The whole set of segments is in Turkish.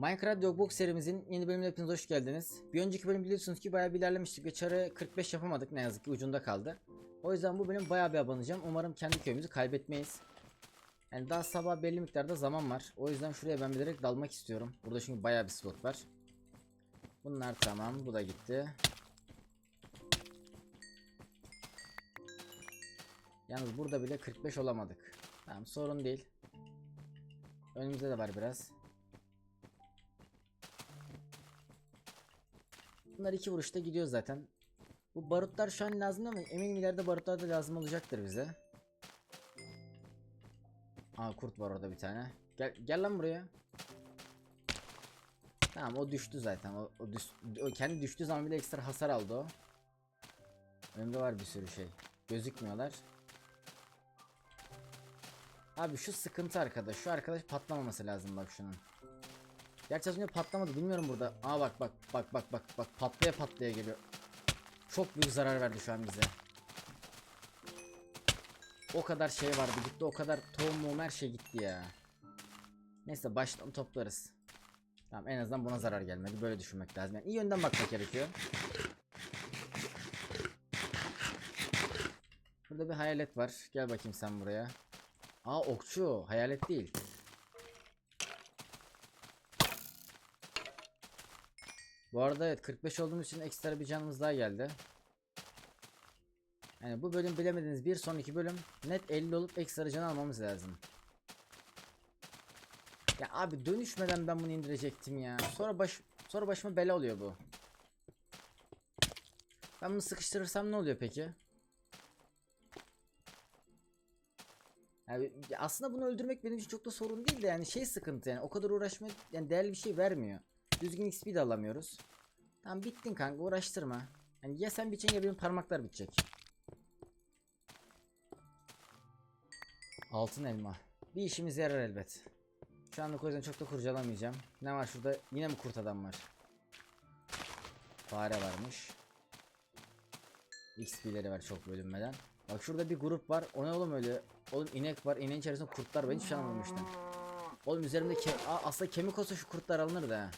Minecraft Dogbox serimizin yeni bölümüne hepiniz hoş geldiniz. Bir önceki bölüm biliyorsunuz ki bayağı bir ilerlemiştik ve çarı 45 yapamadık ne yazık ki ucunda kaldı. O yüzden bu bölüm bayağı bir abanacağım. Umarım kendi köyümüzü kaybetmeyiz. Yani daha sabah belli miktarda zaman var. O yüzden şuraya ben bilerek dalmak istiyorum. Burada çünkü bayağı bir slot var. Bunlar tamam. Bu da gitti. Yalnız burada bile 45 olamadık. Tamam sorun değil. Önümüzde de var biraz. Bunlar iki vuruşta gidiyor zaten. Bu barutlar şu an lazım ama eminim ileride barutlar da lazım olacaktır bize. Aa kurt var orada bir tane. Gel gel lan buraya. Tamam o düştü zaten. O, o, düş, o kendi düştüğü zaman bile ekstra hasar aldı o. Önümde var bir sürü şey. Gözükmüyorlar. Abi şu sıkıntı arkadaş. Şu arkadaş patlamaması lazım bak şunun. Gerçi az önce patlamadı bilmiyorum burada. Aa bak bak bak bak bak bak patlaya patlaya geliyor. Çok büyük zarar verdi şu an bize. O kadar şey vardı gitti o kadar tohum her şey gitti ya. Neyse baştan toplarız. Tamam en azından buna zarar gelmedi böyle düşünmek lazım. Yani iyi yönden bakmak gerekiyor. Burada bir hayalet var. Gel bakayım sen buraya. Aa okçu hayalet değil. Bu arada evet 45 olduğumuz için ekstra bir canımız daha geldi. Yani bu bölüm bilemediğiniz bir sonraki bölüm net 50 olup ekstra can almamız lazım. Ya abi dönüşmeden ben bunu indirecektim ya. Sonra baş sonra başıma bela oluyor bu. Ben bunu sıkıştırırsam ne oluyor peki? Yani aslında bunu öldürmek benim için çok da sorun değil de yani şey sıkıntı yani o kadar uğraşma yani değerli bir şey vermiyor. Düzgün XP de alamıyoruz. Tamam bittin kanka uğraştırma. Yani ya sen biteceksin ya benim parmaklar bitecek. Altın elma. Bir işimize yarar elbet. Şu anlık o yüzden çok da kurcalamayacağım. Ne var şurada? Yine mi kurt adam var? Fare varmış. XP'leri var çok bölünmeden. Bak şurada bir grup var. O ne oğlum öyle? Oğlum inek var. İneğin içerisinde kurtlar var. Hiç şey anlamamıştım. Oğlum üzerimde ke Aa, aslında kemik olsa şu kurtlar alınır da.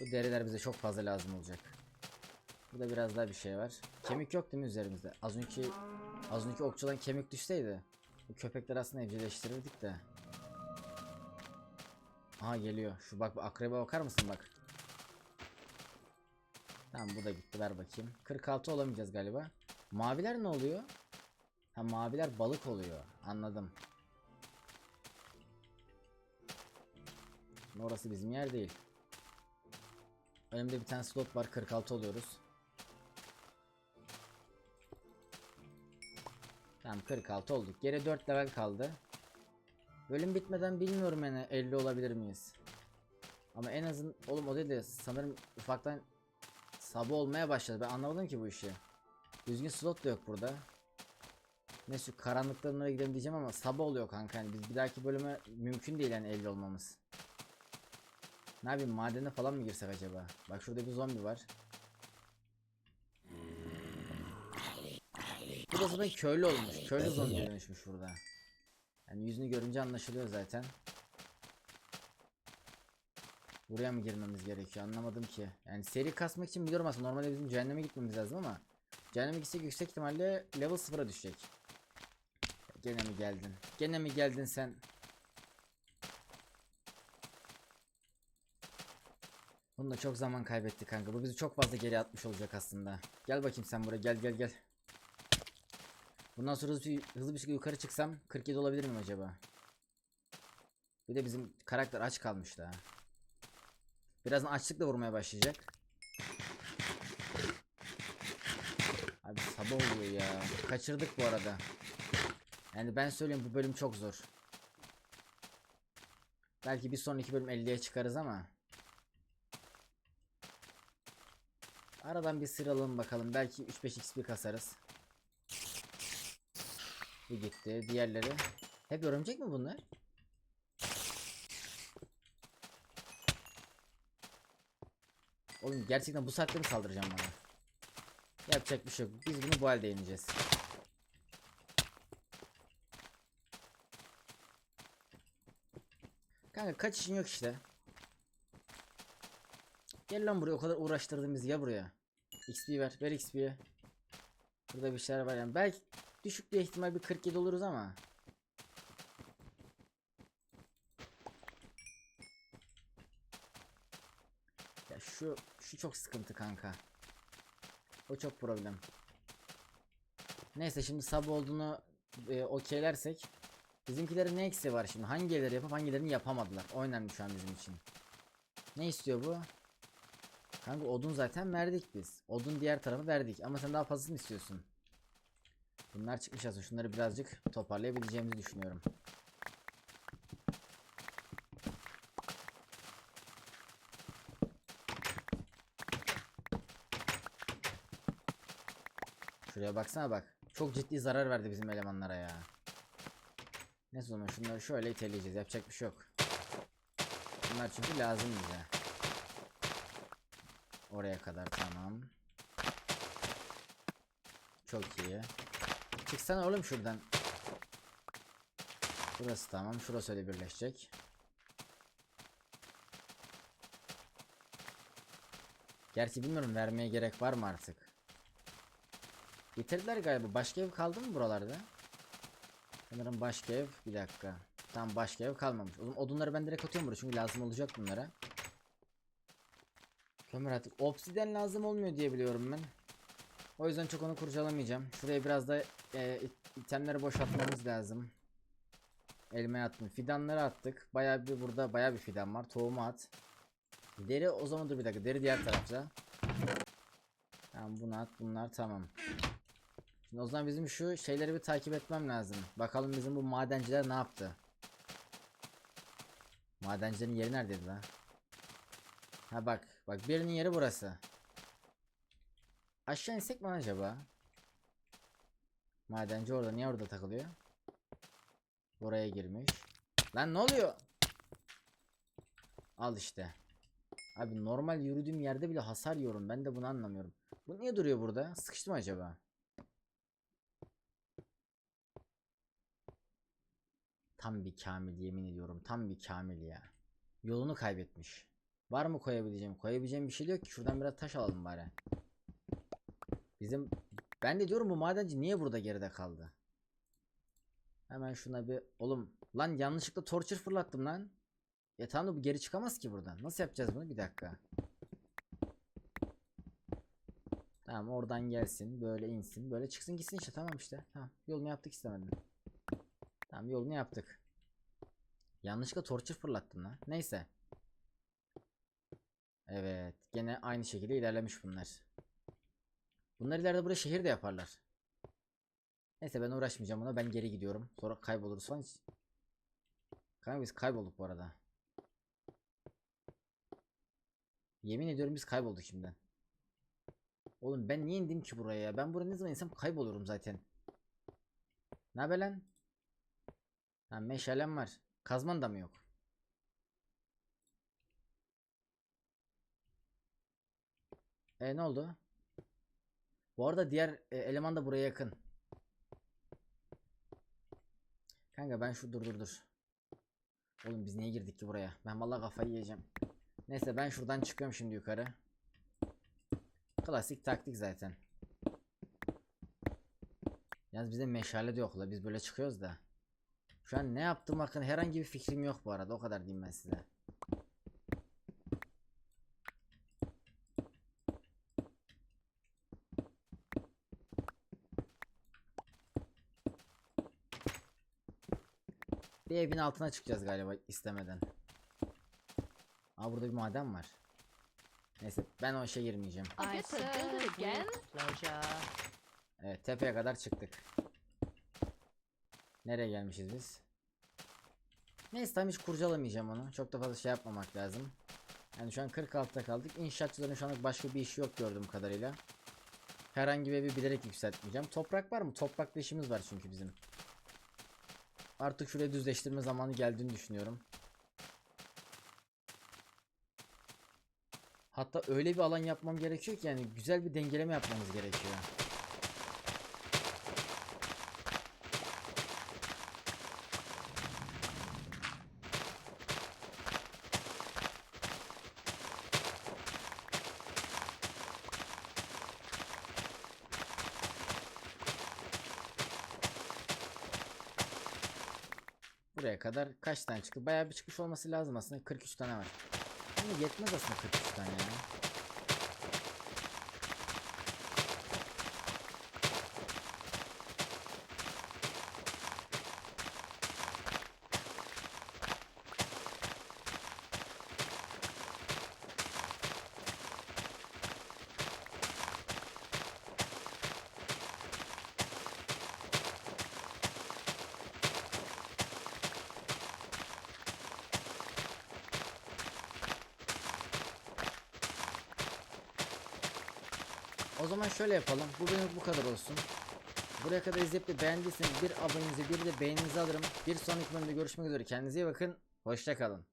Bu deriler bize çok fazla lazım olacak. Burada biraz daha bir şey var. Kemik yok değil mi üzerimizde? Az önceki az önceki okçudan kemik düşseydi. Bu köpekler aslında evcilleştirirdik de. Aha geliyor. Şu bak akrebe bakar mısın bak. Tamam bu da gitti ver bakayım. 46 olamayacağız galiba. Maviler ne oluyor? Ha maviler balık oluyor. Anladım. Orası bizim yer değil. Önümde bir tane slot var 46 oluyoruz. Tamam 46 olduk. Geri 4 level kaldı. Bölüm bitmeden bilmiyorum yani 50 olabilir miyiz? Ama en azın oğlum o dedi sanırım ufaktan sabah olmaya başladı. Ben anlamadım ki bu işi. Düzgün slot da yok burada. Neyse karanlıklarına gidelim diyeceğim ama sabah oluyor kanka. Yani biz bir dahaki bölüme mümkün değil yani 50 olmamız. Ne yapayım madene falan mı girsek acaba? Bak şurada bir zombi var. Bu da köylü olmuş. Köylü zombi dönüşmüş burada. Yani yüzünü görünce anlaşılıyor zaten. Buraya mı girmemiz gerekiyor anlamadım ki. Yani seri kasmak için biliyorum aslında normalde bizim cehenneme gitmemiz lazım ama Cehenneme gitsek yüksek ihtimalle level 0'a düşecek. Gene mi geldin? Gene mi geldin sen? Bunda çok zaman kaybettik kanka. Bu bizi çok fazla geri atmış olacak aslında. Gel bakayım sen buraya gel gel gel. Bundan sonra hızlı hızlı bir şekilde yukarı çıksam 47 olabilir miyim acaba? Bir de bizim karakter aç kalmış daha. Birazdan açlıkla vurmaya başlayacak. Abi sabah oluyor ya. Kaçırdık bu arada. Yani ben söyleyeyim bu bölüm çok zor. Belki bir sonraki bölüm 50'ye çıkarız ama. Aradan bir sıralım bakalım. Belki 3-5 XP kasarız. Bu gitti. Diğerleri. Hep örümcek mi bunlar? Oğlum gerçekten bu saatte mi saldıracağım bana? Yapacak bir şey yok. Biz bunu bu halde yeneceğiz. Kanka kaç yok işte. Gel lan buraya o kadar uğraştırdın bizi ya buraya. XP ver. Ver XP'yi. Burada bir şeyler var yani. Belki düşük bir ihtimal bir 47 oluruz ama. Ya şu şu çok sıkıntı kanka. O çok problem. Neyse şimdi sub olduğunu e, okeylersek bizimkilerin ne eksiği var şimdi? Hangileri yapıp hangilerini yapamadılar? O önemli şu an bizim için. Ne istiyor bu? Kanka odun zaten verdik biz. Odun diğer tarafı verdik ama sen daha fazlasını istiyorsun. Bunlar çıkmış aslında. Şunları birazcık toparlayabileceğimizi düşünüyorum. Şuraya baksana bak. Çok ciddi zarar verdi bizim elemanlara ya. Neyse o zaman şunları şöyle iteleyeceğiz. Yapacak bir şey yok. Bunlar çünkü lazım bize. Oraya kadar tamam. Çok iyi. Çıksana oğlum şuradan. Burası tamam. Şurası öyle birleşecek. Gerçi bilmiyorum vermeye gerek var mı artık. Getirdiler galiba. Başka ev kaldı mı buralarda? Sanırım başka ev. Bir dakika. Tam başka ev kalmamış. O zaman odunları ben direkt atıyorum buraya çünkü lazım olacak bunlara. Kömür artık. Obsiden lazım olmuyor diye biliyorum ben. O yüzden çok onu kurcalamayacağım. Şuraya biraz da e, it- itemleri boşaltmamız lazım. Elmaya attım. Fidanları attık. Bayağı bir burada bayağı bir fidan var. Tohumu at. Deri o zaman dur bir dakika. Deri diğer tarafta. Tamam bunu at. Bunlar tamam. Şimdi o zaman bizim şu şeyleri bir takip etmem lazım. Bakalım bizim bu madenciler ne yaptı? Madencilerin yeri neredeydi lan? Ha bak. Bak birinin yeri burası. Aşağı insek mi acaba? Madenci orada. Niye orada takılıyor? Buraya girmiş. Lan ne oluyor? Al işte. Abi normal yürüdüğüm yerde bile hasar yiyorum. Ben de bunu anlamıyorum. Bu niye duruyor burada? Sıkıştı mı acaba? Tam bir kamil yemin ediyorum. Tam bir kamil ya. Yolunu kaybetmiş. Var mı koyabileceğim? Koyabileceğim bir şey yok ki. Şuradan biraz taş alalım bari. Bizim ben de diyorum bu madenci niye burada geride kaldı? Hemen şuna bir oğlum lan yanlışlıkla torture fırlattım lan. Ya tamam bu geri çıkamaz ki buradan. Nasıl yapacağız bunu? Bir dakika. Tamam oradan gelsin. Böyle insin. Böyle çıksın gitsin işte. Tamam işte. Tamam. Yolunu yaptık istemedim. Tamam yolunu yaptık. Yanlışlıkla torture fırlattım lan. Neyse. Evet. Gene aynı şekilde ilerlemiş bunlar. Bunlar ileride buraya şehir de yaparlar. Neyse ben uğraşmayacağım buna. Ben geri gidiyorum. Sonra kayboluruz falan. Kanka biz kaybolduk bu arada. Yemin ediyorum biz kaybolduk şimdiden. Oğlum ben niye indim ki buraya ya? Ben buraya ne zaman insem kaybolurum zaten. Ne haber lan? Ha meşalem var. Kazman da mı yok? E ne oldu? Bu arada diğer e, eleman da buraya yakın. Kanka ben şu dur dur dur. Oğlum biz niye girdik ki buraya? Ben vallahi kafayı yiyeceğim. Neyse ben şuradan çıkıyorum şimdi yukarı. Klasik taktik zaten. Yalnız bize meşale de yok la biz böyle çıkıyoruz da. Şu an ne yaptım bakın herhangi bir fikrim yok bu arada o kadar diyeyim ben size. Evin altına çıkacağız galiba istemeden. Aa burada bir maden var. Neyse ben o işe girmeyeceğim. I it again? pleasure. Evet tepeye kadar çıktık. Nereye gelmişiz biz? Neyse tam hiç kurcalamayacağım onu. Çok da fazla şey yapmamak lazım. Yani şu an 46'da kaldık. İnşaatçıların şu anlık başka bir işi yok gördüğüm kadarıyla. Herhangi bir evi bilerek yükseltmeyeceğim. Toprak var mı? Toprakla işimiz var çünkü bizim. Artık şurayı düzleştirme zamanı geldiğini düşünüyorum. Hatta öyle bir alan yapmam gerekiyor ki yani güzel bir dengeleme yapmamız gerekiyor. Buraya kadar kaç tane çıktı? Bayağı bir çıkış olması lazım aslında. 43 tane var. Ama yetmez aslında 43 tane ya. O zaman şöyle yapalım. Bu benim bu kadar olsun. Buraya kadar izleyip de beğendiyseniz bir abonenizi bir de beğeninizi alırım. Bir sonraki bölümde görüşmek üzere. Kendinize iyi bakın. Hoşça kalın.